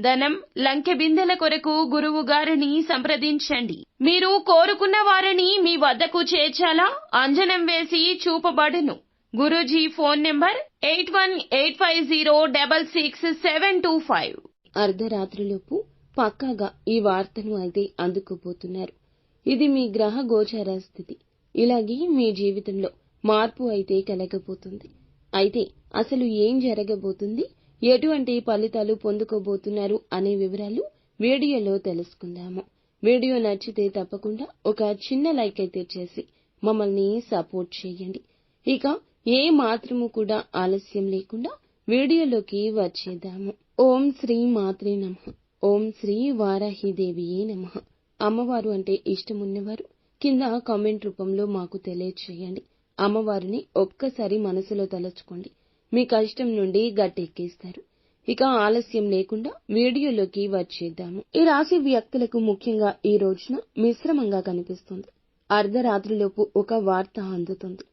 ధనం లంకె బిందెల కొరకు గురువు గారిని సంప్రదించండి. మీరు కోరుకున్న వారిని మీ వద్దకు చేర్చాలా? అంజనం వేసి చూపబడును. Guruji phone number eight one eight five zero double six seven two five. అర్ధరాత్రిలోపు పక్కాగా ఈ వార్తను అయితే అందుకోబోతున్నారు. ఇది మీ గ్రహ గోచార స్థితి. ఇలాగే మీ జీవితంలో మార్పు అయితే కలగబోతుంది. అయితే అసలు ఏం జరగబోతుంది? ఎటువంటి ఫలితాలు పొందుకోబోతున్నారు అనే వివరాలు వీడియోలో తెలుసుకుందాము. వీడియో నచ్చితే తప్పకుండా ఒక చిన్న లైక్ అయితే చేసి మమ్మల్ని సపోర్ట్ చేయండి. ఇక ఏ మాత్రము కూడా ఆలస్యం లేకుండా వీడియోలోకి వచ్చేద్దాము. ఓం శ్రీ మాత్రే నమ. ఓం శ్రీ వారాహిదేవియే నమ. అమ్మవారు అంటే ఇష్టమున్నవారు కింద కామెంట్ రూపంలో మాకు తెలియచేయండి. అమ్మవారిని ఒక్కసారి మనసులో తలుచుకోండి. మీ కష్టం నుండి గట్టెక్కేస్తారు. ఇక ఆలస్యం లేకుండా వీడియోలోకి వచ్చేద్దాము. ఈ రాశి వ్యక్తులకు ముఖ్యంగా ఈ రోజున మిశ్రమంగా కనిపిస్తుంది. అర్ధరాత్రిలోపు ఒక వార్త అందుతుంది.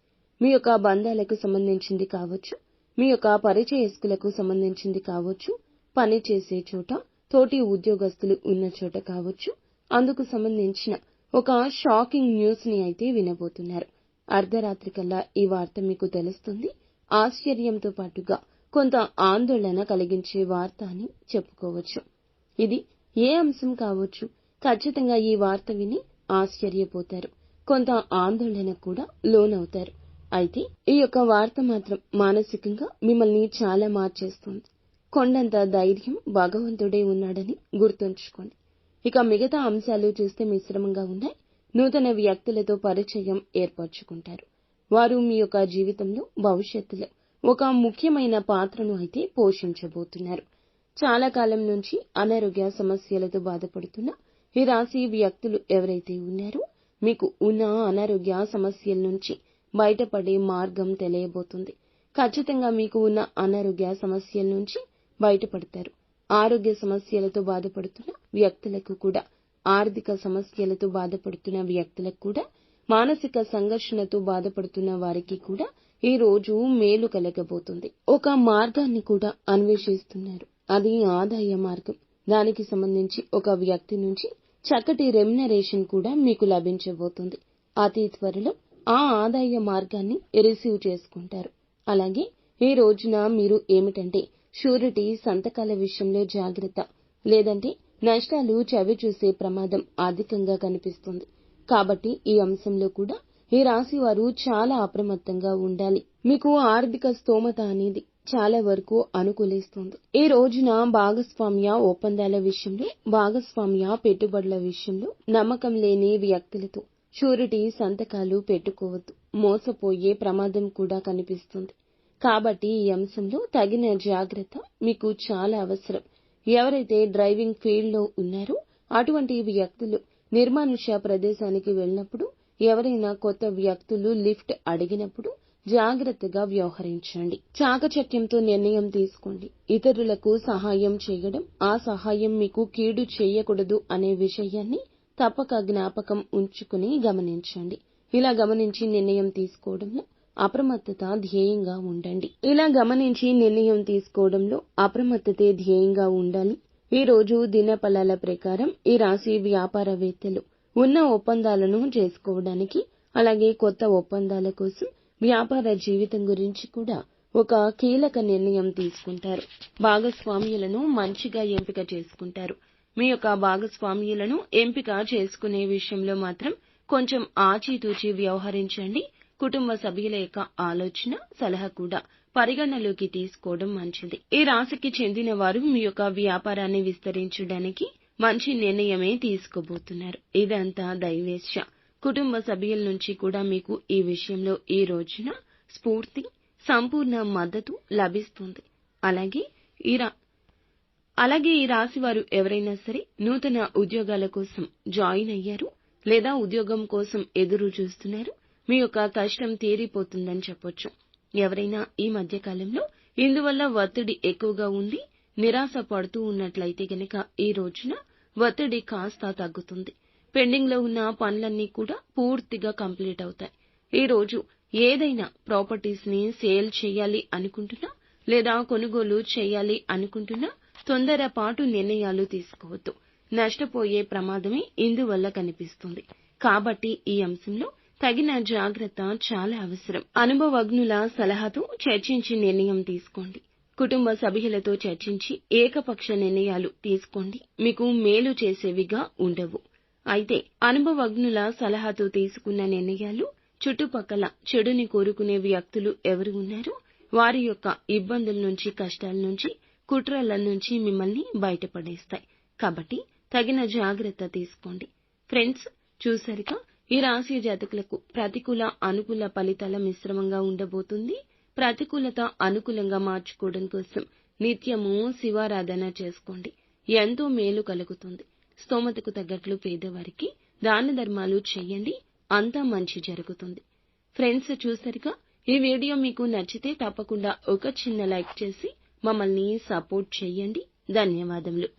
మీ యొక్క బంధాలకు సంబంధించింది కావచ్చు మీ యొక్క పరిచయస్కులకు సంబంధించింది కావచ్చు పని చేసే చోట తోటి ఉద్యోగస్తులు ఉన్న చోట కావచ్చు. అందుకు సంబంధించిన ఒక షాకింగ్ న్యూస్ని అయితే వినబోతున్నారు. అర్ధరాత్రి కల్లా ఈ వార్త మీకు తెలుస్తుంది. ఆశ్చర్యంతో పాటుగా కొంత ఆందోళన కలిగించే వార్త అని చెప్పుకోవచ్చు. ఇది ఏ అంశం కావచ్చు? ఖచ్చితంగా ఈ వార్త విని ఆశ్చర్యపోతారు. కొంత ఆందోళన కూడా లోనవుతారు. అయితే ఈ యొక్క వార్త మాత్రం మానసికంగా మిమ్మల్ని చాలా మార్చేస్తుంది. కొండంత ధైర్యం భగవంతుడే ఉన్నాడని గుర్తుంచుకోండి. ఇక మిగతా అంశాలు చూస్తే మిశ్రమంగా ఉన్నాయి. నూతన వ్యక్తులతో పరిచయం ఏర్పరచుకుంటారు. వారు మీ యొక్క జీవితంలో భవిష్యత్తులో ఒక ముఖ్యమైన పాత్రను అయితే పోషించబోతున్నారు. చాలా కాలం నుంచి అనారోగ్య సమస్యలతో బాధపడుతున్న ఈ రాశి వ్యక్తులు ఎవరైతే ఉన్నారో మీకు ఉన్న అనారోగ్య సమస్యల నుంచి బయటపడే మార్గం తెలియబోతుంది. ఖచ్చితంగా మీకు ఉన్న అనారోగ్య సమస్యల నుంచి బయటపడతారు. ఆరోగ్య సమస్యలతో బాధపడుతున్న వ్యక్తులకు కూడా ఆర్థిక సమస్యలతో బాధపడుతున్న వ్యక్తులకు కూడా మానసిక సంఘర్షణతో బాధపడుతున్న వారికి కూడా ఈ రోజు మేలు కలగబోతుంది. ఒక మార్గాన్ని కూడా అన్వేషిస్తున్నారు. అది ఆదాయ మార్గం. దానికి సంబంధించి ఒక వ్యక్తి నుంచి చక్కటి రెమ్యునరేషన్ కూడా మీకు లభించబోతుంది. అతి త్వరలో ఆ ఆదాయ మార్గాన్ని రిసీవ్ చేసుకుంటారు. అలాగే ఈ రోజున మీరు ఏమిటంటే షూరిటీ సంతకాల విషయంలో జాగ్రత్త లేదంటే నష్టాలు చవి చూసే ప్రమాదం అధికంగా కనిపిస్తుంది. కాబట్టి ఈ అంశంలో కూడా ఈ రాశి వారు చాలా అప్రమత్తంగా ఉండాలి. మీకు ఆర్థిక స్తోమత అనేది చాలా వరకు అనుకూలిస్తుంది. ఈ రోజున భాగస్వామ్య ఒప్పందాల విషయంలో భాగస్వామ్య పెట్టుబడుల విషయంలో నమ్మకం లేని వ్యక్తులతో షూరిటీ సంతకాలు పెట్టుకోవద్దు. మోసపోయే ప్రమాదం కూడా కనిపిస్తుంది. కాబట్టి ఈ అంశంలో తగిన జాగ్రత్త మీకు చాలా అవసరం. ఎవరైతే డ్రైవింగ్ ఫీల్డ్లో ఉన్నారో అటువంటి వ్యక్తులు నిర్మానుష్య ప్రదేశానికి వెళ్ళినప్పుడు ఎవరైనా కొత్త వ్యక్తులు లిఫ్ట్ అడిగినప్పుడు జాగ్రత్తగా వ్యవహరించండి. చాకచక్యంతో నిర్ణయం తీసుకోండి. ఇతరులకు సహాయం చేయడం ఆ సహాయం మీకు కీడు చేయకూడదు అనే విషయాన్ని తప్పక జ్ఞాపకం ఉంచుకుని గమనించండి. ఇలా గమనించి నిర్ణయం తీసుకోవడంలో అప్రమత్తత ధ్యేయంగా ఉండండి. ఇలా గమనించి నిర్ణయం తీసుకోవడంలో అప్రమత్తతే ధ్యేయంగా ఉండాలి. ఈరోజు దినపలాల దినఫలాల ప్రకారం ఈ రాశి వ్యాపారవేత్తలు ఉన్న ఒప్పందాలను చేసుకోవడానికి అలాగే కొత్త ఒప్పందాల కోసం వ్యాపార జీవితం గురించి కూడా ఒక కీలక నిర్ణయం తీసుకుంటారు. భాగస్వామ్యులను మంచిగా ఎంపిక చేసుకుంటారు. మీ యొక్క భాగస్వామ్యులను ఎంపిక చేసుకునే విషయంలో మాత్రం కొంచెం ఆచితూచి వ్యవహరించండి. కుటుంబ సభ్యుల యొక్క ఆలోచన సలహా కూడా పరిగణలోకి తీసుకోవడం మంచిది. ఈ రాశికి చెందిన వారు మీ యొక్క వ్యాపారాన్ని విస్తరించడానికి మంచి నిర్ణయమే తీసుకోబోతున్నారు. ఇదంతా దైవేశ కుటుంబ సభ్యుల నుంచి కూడా మీకు ఈ విషయంలో ఈ రోజున స్ఫూర్తి సంపూర్ణ మద్దతు లభిస్తుంది. అలాగే ఈ రా అలాగే ఈ రాశి వారు ఎవరైనా సరే నూతన ఉద్యోగాల కోసం జాయిన్ అయ్యారు లేదా ఉద్యోగం కోసం ఎదురు చూస్తున్నారు. మీ యొక్క కష్టం తీరిపోతుందని చెప్పొచ్చు. ఎవరైనా ఈ మధ్య కాలంలో ఇందువల్ల ఒత్తిడి ఎక్కువగా ఉండి నిరాశ పడుతూ ఉన్నట్లయితే గనక ఈ రోజున ఒత్తిడి కాస్త తగ్గుతుంది. పెండింగ్లో ఉన్న పనులన్నీ కూడా పూర్తిగా కంప్లీట్ అవుతాయి. ఈ రోజు ఏదైనా ప్రాపర్టీస్ని సేల్ చేయాలి అనుకుంటున్నా లేదా కొనుగోలు చేయాలి అనుకుంటున్నా తొందరపాటు నిర్ణయాలు తీసుకోవద్దు. నష్టపోయే ప్రమాదమే ఇందువల్ల కనిపిస్తుంది. కాబట్టి ఈ అంశంలో తగిన జాగ్రత్త చాలా అవసరం. అనుభవజ్ఞుల సలహాతో చర్చించి నిర్ణయం తీసుకోండి. కుటుంబ సభ్యులతో చర్చించి ఏకపక్ష నిర్ణయాలు తీసుకోండి. మీకు మేలు చేసేవిగా ఉండవు. అయితే అనుభవజ్ఞుల సలహాతో తీసుకున్న నిర్ణయాలు చుట్టుపక్కల చెడుని కోరుకునే వ్యక్తులు ఎవరు ఉన్నారో? వారి యొక్క ఇబ్బందుల నుంచి కష్టాల నుంచి కుట్రల నుంచి మిమ్మల్ని బయటపడేస్తాయి. కాబట్టి తగిన జాగ్రత్త తీసుకోండి. ఫ్రెండ్స్ చూసారుగా ఈ రాశి జాతకులకు ప్రతికూల అనుకూల ఫలితాల మిశ్రమంగా ఉండబోతుంది. ప్రతికూలత అనుకూలంగా మార్చుకోవడం కోసం నిత్యము శివారాధన చేసుకోండి. ఎంతో మేలు కలుగుతుంది. స్తోమతకు తగ్గట్లు పేదవారికి దాన ధర్మాలు చేయండి. అంతా మంచి జరుగుతుంది. ఫ్రెండ్స్ చూసారుగా? ఈ వీడియో మీకు నచ్చితే తప్పకుండా ఒక చిన్న లైక్ చేసి మమ్మల్ని సపోర్ట్ చేయండి. ధన్యవాదములు.